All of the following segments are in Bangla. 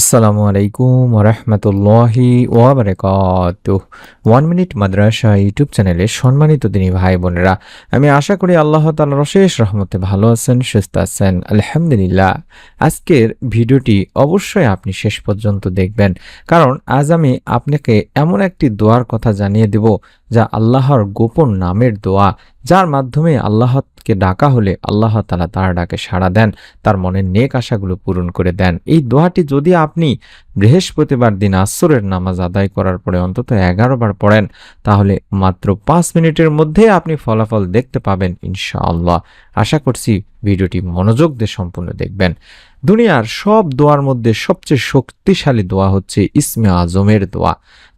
আসসালামু আলাইকুম ওরহমতুল্লাহি ওয়াবারাকাত ওয়ান মিনিট মাদ্রাসা ইউটিউব চ্যানেলে সম্মানিত দিনী ভাই বোনেরা, আমি আশা করি আল্লাহ তালার অশেষ রহমতে ভালো আছেন, সুস্থ আছেন, আলহামদুলিল্লাহ। আজকের ভিডিওটি অবশ্যই আপনি শেষ পর্যন্ত দেখবেন, কারণ আজ আমি আপনাকে এমন একটি দোয়ার কথা জানিয়ে দেব যা আল্লাহর গোপন নামের দোয়া, যার মাধ্যমে আল্লাহকে ডাকা হলে আল্লাহ তালা তার ডাকে সাড়া দেন, তার মনের নেক আশাগুলো পূরণ করে দেন। এই দোয়াটি যদি আপনি বৃহস্পতিবার দিন আসরের নামাজ আদায় করার পরে অন্তত এগারো বার পড়েন, তাহলে মাত্র পাঁচ মিনিটের মধ্যে আপনি ফলাফল দেখতে পাবেন ইনশাআল্লাহ। আশা করছি ভিডিওটি মনোযোগ দিয়ে সম্পূর্ণ দেখবেন। দুনিয়ার সব দোয়ার মধ্যে সবচেয়ে শক্তিশালী দোয়া হচ্ছে ইসমে আজমের দোয়া।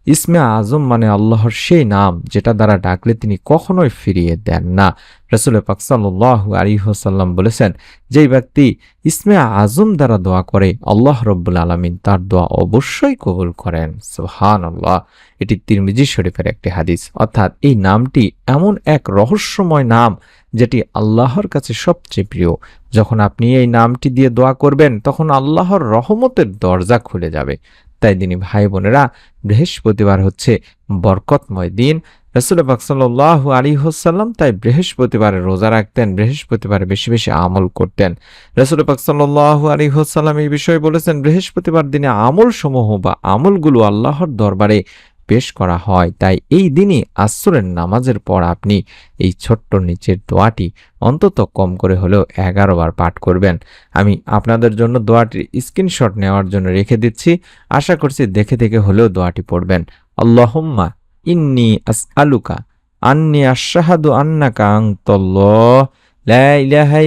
ইসমে আজম মানে আল্লাহর সেই নাম যেটা দ্বারা ডাকলে তিনি কখনোই ফিরিয়ে দেন না। রসুল পাক সাল্লাহ আলিহাসাল্লাম বলেছেন, যেই ব্যক্তি ইসমে আজম দ্বারা দোয়া করে, আল্লাহ রব্বুল আলমিন তার দোয়া অবশ্যই কবুল করেন। সুহান আল্লাহ এটি তিরমিজি শরীফের একটি হাদিস। অর্থাৎ এই নামটি এমন এক রহস্যময় নাম যেটি আল্লাহর কাছে সবচেয়ে প্রিয়। যখন আপনি এই নামটি দিয়ে দোয়া করবেন, তখন আল্লাহর রহমতের দরজা খুলে যাবে। তাই দিনী ভাই বোনেরা বৃহস্পতিবার হচ্ছে বরকতময় দিন। রসুল বাকসাল্লাহ আলী হোসাল্লাম তাই বৃহস্পতিবারে রোজা রাখতেন, বৃহস্পতিবারে বেশি বেশি আমল করতেন। রসুল বাকসাল্লাহ আলী হোসাল্লাম এই বিষয়ে বলেছেন, বৃহস্পতিবার দিনে আমল সমূহ বা আমলগুলো আল্লাহর দরবারে পেশ করা হয়। তাই এই দিনই আসরের নামাজের পর আপনি এই ছোট্ট নিচের দোয়াটি অন্তত কম করে হলেও এগারো বার পাঠ করবেন। আমি আপনাদের জন্য দোয়াটির স্ক্রিনশট নেওয়ার জন্য রেখে দিচ্ছি। আশা করছি দেখে দেখে হলেও দোয়াটি পড়বেন। আল্লাহম্মা ইন্নি আস আলুকা আন্নি আশাহাদু আন্নাকা আংতল্লাহ লা ইলাহা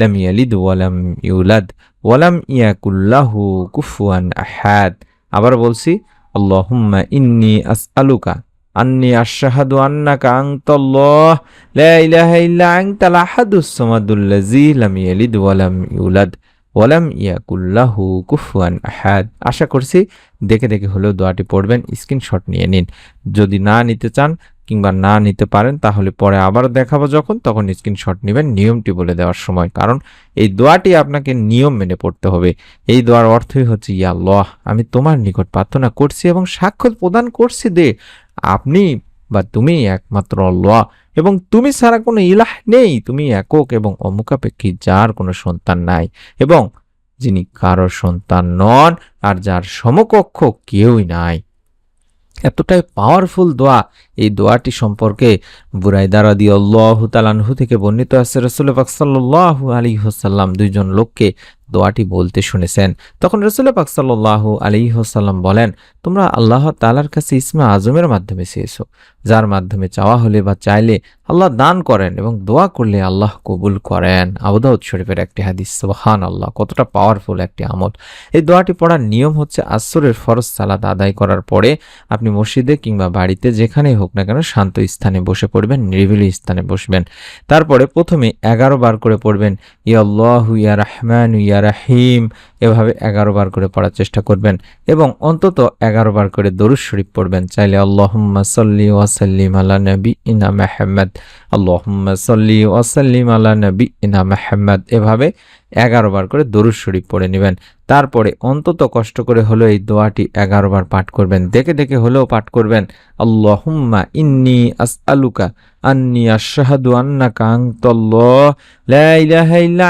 লাম ইয়ালিদ ওয়ালাম ইউলাদ ওয়ালাম ইয়াকুল্লাহু কুফুয়ান আহাদ। আবার বলছি, আল্লাহুম্মা ইন্নি আসআলুকা আন্নি আশহাদু আন্নাকা আনতাল্লাহ, লা ইলাহা ইল্লা আনতাল আহাদুস সামাদুল্লাযী লাম ইয়ালিদ ওয়ালাম ইউলাদ ওয়ালাম ইয়াকুল্লাহু কুফুয়ান আহাদ। আশা করছি দেখে দেখে হলেও দোয়াটি পড়বেন, স্ক্রিনশট নিয়ে নিন। যদি না নিতে চান কিংবা না নিতে পারেন, তাহলে পরে আবার দেখাবো যখন, তখন স্ক্রিনশট নেবেন, নিয়মটি বলে দেওয়ার সময়। কারণ এই দোয়াটি আপনাকে নিয়ম মেনে পড়তে হবে। এই দোয়ার অর্থই হচ্ছে, ইয়া আল্লাহ, আমি তোমার নিকট প্রার্থনা করছি এবং সাক্ষ্য প্রদান করছি দে আপনি বা তুমি একমাত্র আল্লাহ এবং তুমি ছাড়া কোনো ইলাহ নেই। তুমি একক এবং অমুখাপেক্ষী, যার কোনো সন্তান নাই এবং যিনি কারও সন্তান নন আর যার সমকক্ষ কেউই নাই। এতটাই পাওয়ারফুল দোয়া। এই দোয়াটি সম্পর্কে বুরাইদারাদি আল্লাহ তালানহু থেকে বর্ণিত আছে রসুল পাক সাল্লাহ আলী হোসাল্লাম দুইজন লোককে দোয়াটি বলতে শুনেছেন। তখন রসুল পাক সাল্লাহ আলী হোসাল্লাম বলেন, তোমরা আল্লাহ তালার কাছে ইসমা আজমের মাধ্যমে চেয়েছো। যার মাধ্যমে চাওয়া হলে বা চাইলে আল্লাহ দান করেন এবং দোয়া করলে আল্লাহ কবুল করেন। আবদাউদ শরীফের একটি হাদিস সোহান আল্লাহ কতটা পাওয়ারফুল একটি আমল। এই দোয়াটি পড়ার নিয়ম হচ্ছে আসরের ফরজ সালাদ আদায় করার পরে আপনি মসজিদে কিংবা বাড়িতে যেখানেই হোক না কেন শান্ত স্থানে বসে পড়বেন, নিরিবিলি স্থানে বসবেন। তারপরে প্রথমে এগারো বার করে পড়বেন, ইয়াল্লাহ ইয়া রহমান ইয়া রাহিম, এভাবে এগারো বার করে পড়ার চেষ্টা করবেন এবং অন্তত এগারো বার করে দরুদ শরীফ পড়বেন। চাইলে আল্লাহুম্মা সাল্লি ওয়াসাল্লিম আলা নবী ইনা মেহম্মদ, আল্লাহুম্মা সাল্লি ওয়াসাল্লিম আলা নবী ইনা মেহম্মদ, এভাবে এগারো বার করে দরুদ শরীফ পড়ে নেবেন। তারপরে অন্তত কষ্ট করে হলেও এই দোয়াটি এগারো বার পাঠ করবেন। দেখে দেখে হলেও পাঠ করবেন। আল্লাহুম্মা ইন্নি আস আলুকা আন্নি আশহাদু আন্না কাং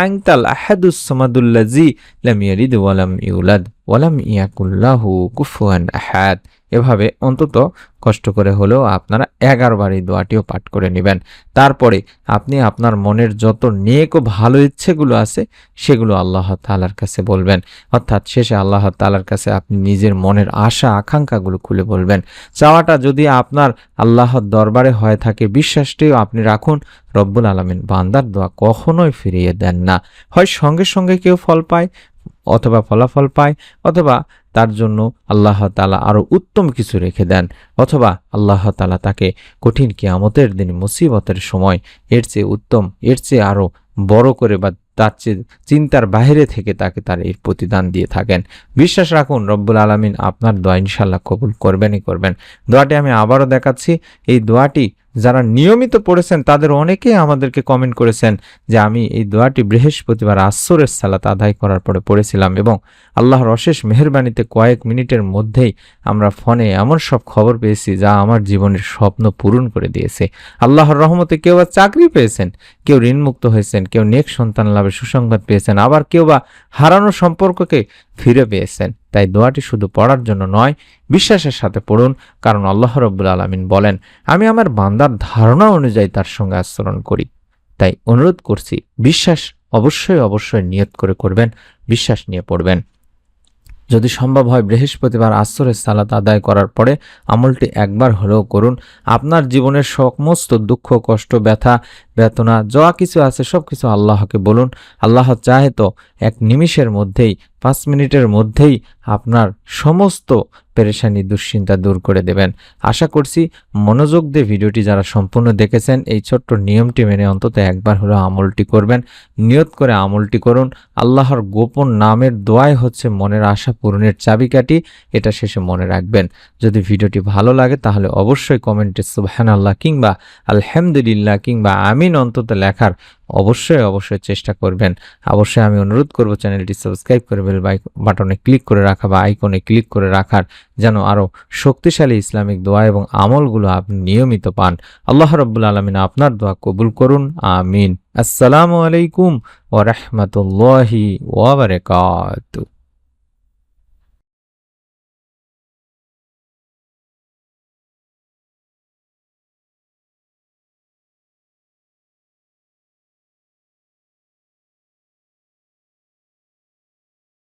আনতাল আহাদুস সামাদুল্লাজি লাম ইয়ালিদ ওয়ালাম ইউলাদ। ওয়া লাম ইয়াকুল্লাহু কুফুয়ান আহাদ। এভাবে অন্তত কষ্ট করে হলেও আপনারা এগারো বার এই দোয়াটিও পাঠ করে নেবেন। তারপরে আপনি আপনার মনের যত নেক ও ভালো ইচ্ছেগুলো আছে, সেগুলো আল্লাহ তালার কাছে বলবেন। অর্থাৎ শেষে আল্লাহ তালার কাছে আপনি নিজের মনের আশা, আকাঙ্ক্ষাগুলো খুলে বলবেন। চাওয়াটা যদি আপনার আল্লাহর দরবারে হয়ে থাকে, বিশ্বাসটিও আপনি রাখুন। রব্বুল আলমিন বান্দার দোয়া কখনোই ফিরিয়ে দেন না। হয় সঙ্গে সঙ্গে কেউ ফল পায় অথবা ফলাফল পায়, অথবা তার জন্য আল্লাহ তালা আরও উত্তম কিছু রেখে দেন, অথবা আল্লাহ তালা তাকে কঠিন কিয়ামতের দিন মুসিবতের সময় এর চেয়ে উত্তম, এর চেয়ে আরও বড় করে বা তার চেয়ে চিন্তার বাইরে থেকে তাকে তার এর প্রতিদান দিয়ে থাকেন। বিশ্বাস রাখুন, রব্বুল আলমিন আপনার দোয়া ইনশাল্লাহ কবুল করবেনই করবেন। দোয়াটি আমি আবারও দেখাচ্ছি। এই দোয়াটি যারা নিয়মিত পড়েছেন, তাদের অনেকেই আমাদেরকে কমেন্ট করেছেন যে, আমি এই দোয়াটি বৃহস্পতিবার আসরের সালাত আদায় করার পরে পড়েছিলাম এবং আল্লাহর অশেষ মেহরবানিতে কয়েক মিনিটের মধ্যেই আমরা ফোনে এমন সব খবর পেয়েছি যা আমার জীবনের স্বপ্ন পূরণ করে দিয়েছে। আল্লাহর রহমতে কেউ বা চাকরি পেয়েছেন, কেউ ঋণমুক্ত হয়েছেন, কেউ নেক সন্তান লাভের সুসংবাদ পেয়েছেন, আবার কেউ বা হারানো সম্পর্ককে ফিরে পেয়েছেন। তাই দোয়াটি শুধু পড়ার জন্য নয়, বিশ্বাসের সাথে পড়ুন, কারণ আল্লাহ রব্বুল আলমিন বলেন, আমি আমার বান্দার ধারণা অনুযায়ী তার সঙ্গে আচরণ করি। তাই অনুরোধ করছি, বিশ্বাস অবশ্যই অবশ্যই নিয়ত করে করবেন, বিশ্বাস নিয়ে পড়বেন। যদি সম্ভব হয় বৃহস্পতিবার আশ্রয়ের সালাত আদায় করার পরে আমলটি একবার হলেও করুন। আপনার জীবনের সমস্ত দুঃখ, কষ্ট, ব্যথা বেতনা যা কিছু আছে সব কিছু আল্লাহকে বলুন। আল্লাহ চাহে তো এক নিমিষের মধ্যেই, পাঁচ মিনিটের মধ্যেই আপনার সমস্ত পেরেশানি, দুশ্চিন্তা দূর করে দেবেন। আশা করছি মনোযোগ দিয়ে ভিডিওটি যারা সম্পূর্ণ দেখেছেন, এই ছোট্ট নিয়মটি মেনে অন্তত একবার হলেও আমলটি করবেন। নিয়ত করে আমলটি করুন। আল্লাহর গোপন নামের দোয়াই হচ্ছে মনের আশা পূরণের চাবিকাঠি, এটা শেষে মনে রাখবেন। যদি ভিডিওটি ভালো লাগে তাহলে অবশ্যই কমেন্টে সুবহান আল্লাহ কিংবা আলহামদুলিল্লাহ কিংবা আমিন অন্তত লেখার অবশ্যই অবশ্যই চেষ্টা করবেন। অবশ্যই আমি অনুরোধ করব চ্যানেলটি সাবস্ক্রাইব করে বেল বাটনে ক্লিক করে রাখা বা আইকনে ক্লিক করে রাখার যেন আরও শক্তিশালী ইসলামিক দোয়া এবং আমলগুলো আপনি নিয়মিত পান। আল্লাহ রব্বুল আলমিন আপনার দোয়া কবুল করুন। আমিন। আসসালামু আলাইকুম ও রহমতুল্লাহি ওবরাকাতু